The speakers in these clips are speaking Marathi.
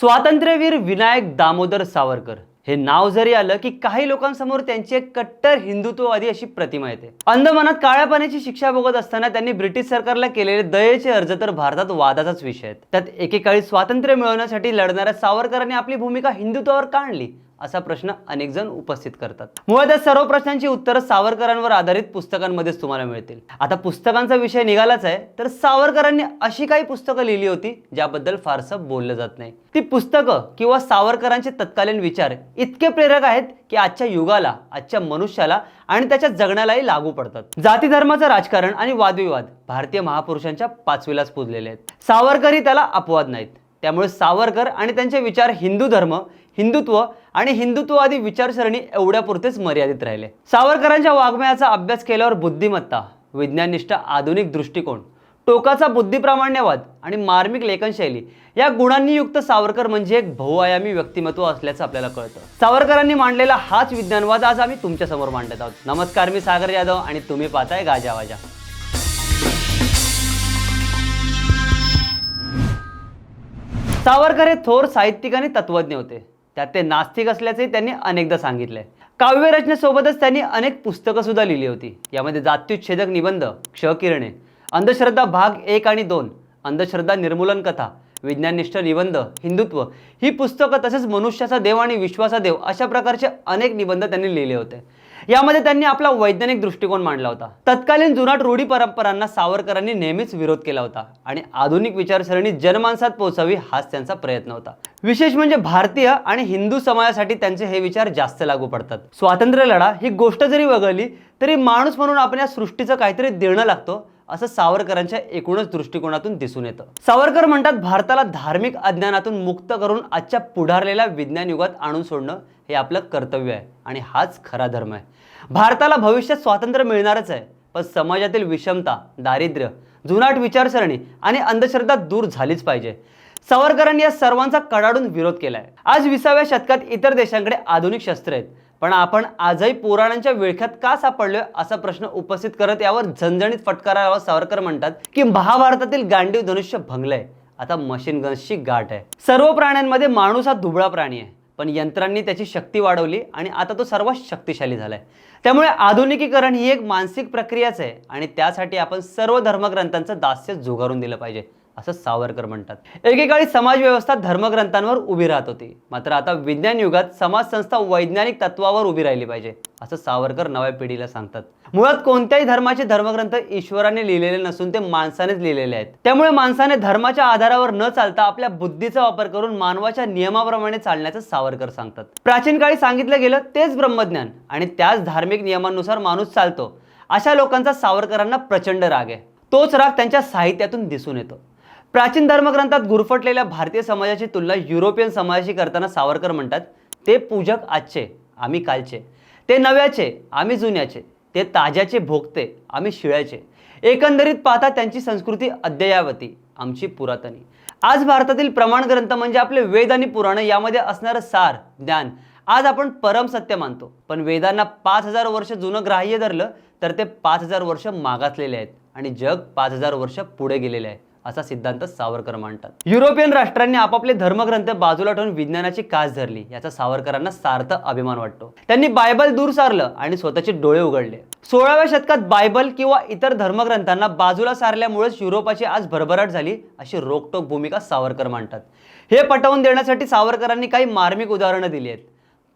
स्वातंत्र्यवीर विनायक दामोदर सावरकर. हे नाव जरी आलं की काही लोकांसमोर त्यांची एक कट्टर हिंदुत्ववादी अशी प्रतिमा येते. अंदमानात काळ्या पाण्याची शिक्षा भोगत असताना त्यांनी ब्रिटिश सरकारला केलेले दयेचे अर्ज तर भारतात वादाचाच विषय आहेत. त्यात एकेकाळी स्वातंत्र्य मिळवण्यासाठी लढणाऱ्या सावरकरांनी आपली भूमिका हिंदुत्वावर का आणली असा प्रश्न अनेक जण उपस्थित करतात. मुळात या सर्व प्रश्नांची उत्तरं सावरकरांवर आधारित पुस्तकांमध्येच तुम्हाला मिळतील. आता पुस्तकांचा विषय निघालाच आहे तर सावरकरांनी अशी काही पुस्तकं लिहिली होती ज्याबद्दल फारसं बोललं जात नाही. ती पुस्तकं किंवा सावरकरांचे तत्कालीन विचार इतके प्रेरक आहेत की आजच्या युगाला आजच्या मनुष्याला आणि त्याच्या जगण्यालाही लागू पडतात. जाती धर्माचं राजकारण आणि वादविवाद भारतीय महापुरुषांच्या पाचवीलाच पुजलेले आहेत. सावरकरही त्याला अपवाद नाहीत. त्यामुळे सावरकर आणि त्यांचे विचार हिंदू धर्म हिंदुत्व आणि हिंदुत्ववादी विचारसरणी एवढ्यापुरतेच मर्यादित राहिले. सावरकरांच्या वाङ्मयाचा अभ्यास केल्यावर बुद्धिमत्ता विज्ञाननिष्ठ आधुनिक दृष्टिकोन टोकाचा बुद्धिप्रामाण्यवाद आणि मार्मिक लेखनशैली या गुणांनी युक्त सावरकर म्हणजे एक बहुआयामी व्यक्तिमत्व असल्याचं आपल्याला कळतं. सावरकरांनी मांडलेला हाच विज्ञानवाद आज आम्ही तुमच्यासमोर मांडत आहोत. नमस्कार मी सागर यादव आणि तुम्ही पाहताय गाजावाजा सावरकर हे थोर साहित्यिक आणि तत्वज्ञ होते. त्यात ते नास्तिक असल्याचे त्यांनी अनेकदा सांगितले काव्यरचनेसोबतच त्यांनी अनेक पुस्तकं सुद्धा लिहिली होती. यामध्ये जात्युच्छेदक निबंध क्षकिरणे अंधश्रद्धा भाग एक आणि दोन अंधश्रद्धा निर्मूलन कथा विज्ञाननिष्ठ निबंध हिंदुत्व ही पुस्तकं तसेच मनुष्याचा देव आणि विश्वासा देव अशा प्रकारचे अनेक निबंध त्यांनी लिहिले होते. यामध्ये त्यांनी आपला वैज्ञानिक दृष्टिकोन मांडला होता. तत्कालीन जुनाट रूढी परंपरांना सावरकरांनी नेहमीच विरोध केला होता आणि आधुनिक विचारसरणी जनमानसात पोहोचावी हाच त्यांचा प्रयत्न होता. विशेष म्हणजे भारतीय आणि हिंदू समाजासाठी त्यांचे हे विचार जास्त लागू पडतात. स्वातंत्र्य लढा ही गोष्ट जरी वगळली तरी माणूस म्हणून आपण या सृष्टीचं काहीतरी देणं लागतो असं सावरकरांच्या एकूणच दृष्टिकोनातून दिसून येतं. सावरकर म्हणतात भारताला धार्मिक अज्ञानातून मुक्त करून आजच्या पुढारलेल्या विज्ञान युगात आणून सोडणं हे आपलं कर्तव्य आहे आणि हाच खरा धर्म आहे. भारताला भविष्यात स्वातंत्र्य मिळणारच आहे पण समाजातील विषमता दारिद्र्य जुनाट विचारसरणी आणि अंधश्रद्धा दूर झालीच पाहिजे. सावरकरांनी या सर्वांचा कडाडून विरोध केला आहे आज विसाव्या शतकात इतर देशांकडे आधुनिक शस्त्र आहेत पण आपण आजही पुराणांच्या विळख्यात का सापडलोय असा प्रश्न उपस्थित करत यावर झणझणीत फटकारावा सावरकर म्हणतात की महाभारतातील गांडीव धनुष्य भंगलंय. आता मशीन गन्सची गाठ आहे. सर्व प्राण्यांमध्ये माणूस हा दुबळा प्राणी आहे. पण यंत्रांनी त्याची शक्ती वाढवली आणि आता तो सर्वात शक्तिशाली झालाय. त्यामुळे आधुनिकीकरण ही एक मानसिक प्रक्रियाच आहे आणि त्यासाठी आपण सर्व धर्मग्रंथांचं दास्य झुगारून दिलं पाहिजे. असं सावरकर म्हणतात. एकेकाळी समाज व्यवस्था धर्मग्रंथांवर उभी राहत होती. मात्र आता विज्ञान युगात समाज संस्था वैज्ञानिक तत्वावर उभी राहिली पाहिजे असं सावरकर नव्या पिढीला सांगतात. मुळात कोणत्याही धर्माचे धर्मग्रंथ ईश्वराने लिहिलेले नसून ते माणसानेच लिहिलेले आहेत. त्यामुळे माणसाने धर्माच्या आधारावर न चालता आपल्या बुद्धीचा वापर करून मानवाच्या नियमाप्रमाणे चालण्याचं सावरकर सांगतात. प्राचीन काळी सांगितलं गेलं तेच ब्रह्मज्ञान आणि त्याच धार्मिक नियमांनुसार माणूस चालतो. अशा लोकांचा सावरकरांना प्रचंड राग आहे. तोच राग त्यांच्या साहित्यातून दिसून येतो. प्राचीन धर्मग्रंथात गुरफटलेल्या भारतीय समाजाची तुलना युरोपियन समाजाशी करताना सावरकर म्हणतात ते पूजक आजचे आम्ही कालचे. ते नव्याचे आम्ही जुन्याचे. ते ताज्याचे भोगते आम्ही शिळ्याचे. एकंदरीत पाहता त्यांची संस्कृती अद्ययावती आमची पुरातनी. आज भारतातील प्रमाण ग्रंथ म्हणजे आपले वेद आणि पुराण यामध्ये असणारं सार ज्ञान. आज आपण परम सत्य मानतो. पण वेदांना पाच हजार वर्ष जुनं ग्राह्य धरलं तर ते पाच हजार वर्ष मागासलेले आहेत आणि जग पाच हजार वर्ष पुढे गेलेले आहे. असा सिद्धांत सावरकर मांडतात. युरोपियन राष्ट्रांनी आपापले धर्मग्रंथ बाजूला ठेवून विज्ञानाची कास धरली याचा सावरकरांना सार्थ अभिमान वाटतो. त्यांनी बायबल दूर सारलं आणि स्वतःचे डोळे उघडले. सोळाव्या शतकात बायबल किंवा इतर धर्मग्रंथांना बाजूला सारल्यामुळेच युरोपाची आज भरभराट झाली अशी रोकटोक भूमिका सावरकर मांडतात. हे पटवून देण्यासाठी सावरकरांनी काही मार्मिक उदाहरणं दिली आहेत.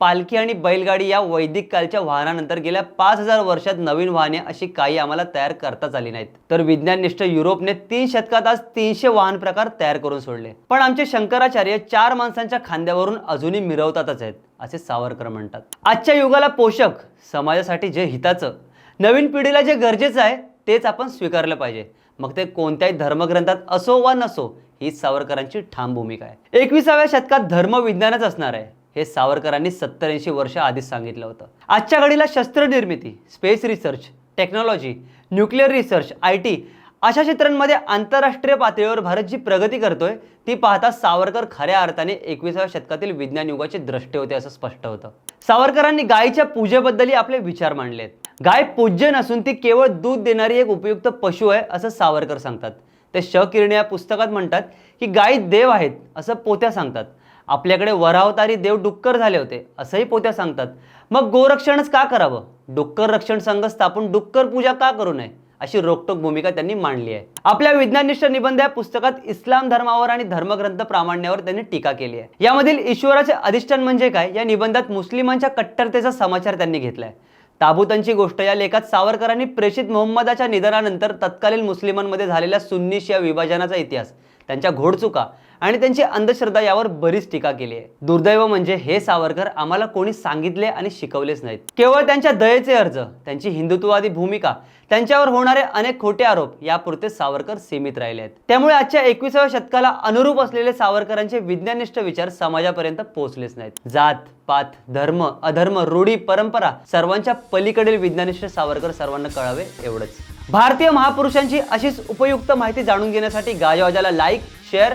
पालखी आणि बैलगाडी या वैदिक कालच्या वाहनानंतर गेल्या पाच हजार वर्षात नवीन वाहने अशी काही आम्हाला तयार करताच आली नाहीत. तर विज्ञाननिष्ठ युरोपने तीन शतकात आज तीनशे वाहन प्रकार तयार करून सोडले. पण आमचे शंकराचार्य चार माणसांच्या खांद्यावरून अजूनही मिरवतातच आहेत असे सावरकर म्हणतात. आजच्या युगाला पोषक समाजासाठी जे हिताचं नवीन पिढीला जे गरजेचं आहे तेच आपण स्वीकारलं पाहिजे. मग ते कोणत्याही धर्मग्रंथात असो वा नसो ही सावरकरांची ठाम भूमिका आहे. एकविसाव्या शतकात धर्म विज्ञानच असणार आहे. हे सावरकरांनी सत्तर ऐंशी वर्ष आधीच सांगितलं होतं. आजच्या घडीला शस्त्रनिर्मिती space research technology nuclear research I T अशा क्षेत्रांमध्ये आंतरराष्ट्रीय पातळीवर भारत जी प्रगती करतोय ती पाहता सावरकर खऱ्या अर्थाने एकविसाव्या शतकातील विज्ञान युगाचे द्रष्टे होते असं स्पष्ट होतं. सावरकरांनी गायीच्या पूजेबद्दलही आपले विचार मांडलेत. गाय पूज्य नसून ती केवळ दूध देणारी एक उपयुक्त पशु आहे असं सावरकर सांगतात. ते श या पुस्तकात म्हणतात की गायी देव आहेत असं पोत्या सांगतात. आपल्याकडे वरावतारी देव डुक्कर झाले होते असंही पोत्या सांगतात. मग गोरक्षणच का करावं? डुक्कर रक्षण संघ स्थापून डुक्कर पूजा का करू नये? अशी रोकटोक भूमिका त्यांनी मांडली आहे. आपल्या विज्ञाननिष्ठ निबंध या पुस्तकात इस्लाम धर्मावर आणि धर्मग्रंथ प्रामाण्यावर त्यांनी टीका केली आहे. यामधील ईश्वराचे अधिष्ठान म्हणजे काय? या निबंधात मुस्लिमांच्या कट्टरतेचा समाचार त्यांनी घेतलाय. ताबुतांची गोष्ट या लेखात सावरकरांनी प्रेषित मोहम्मदाच्या निधनानंतर तत्कालीन मुस्लिमांमध्ये झालेल्या सुन्निश या विभाजनाचा इतिहास त्यांच्या घोडचुका आणि त्यांची अंधश्रद्धा यावर बरीच टीका केली आहे. दुर्दैव म्हणजे हे सावरकर आम्हाला कोणी सांगितले आणि शिकवलेच नाहीत. केवळ त्यांच्या दयेचे अर्ज त्यांची हिंदुत्ववादी भूमिका त्यांच्यावर होणारे अनेक खोटे आरोप यापुरते सावरकर सीमित राहिले आहेत. त्यामुळे आजच्या एकविसाव्या शतकाला अनुरूप असलेले सावरकरांचे विज्ञानिष्ठ विचार समाजापर्यंत पोहोचलेच नाहीत. जात पात धर्म अधर्म रूढी परंपरा सर्वांच्या पलीकडील विज्ञानिष्ठ सावरकर सर्वांना कळावे एवढंच. भारतीय महापुरुषांची अशीच उपयुक्त माहिती जाणून घेण्यासाठी गाजवाजाला लाईक शेअर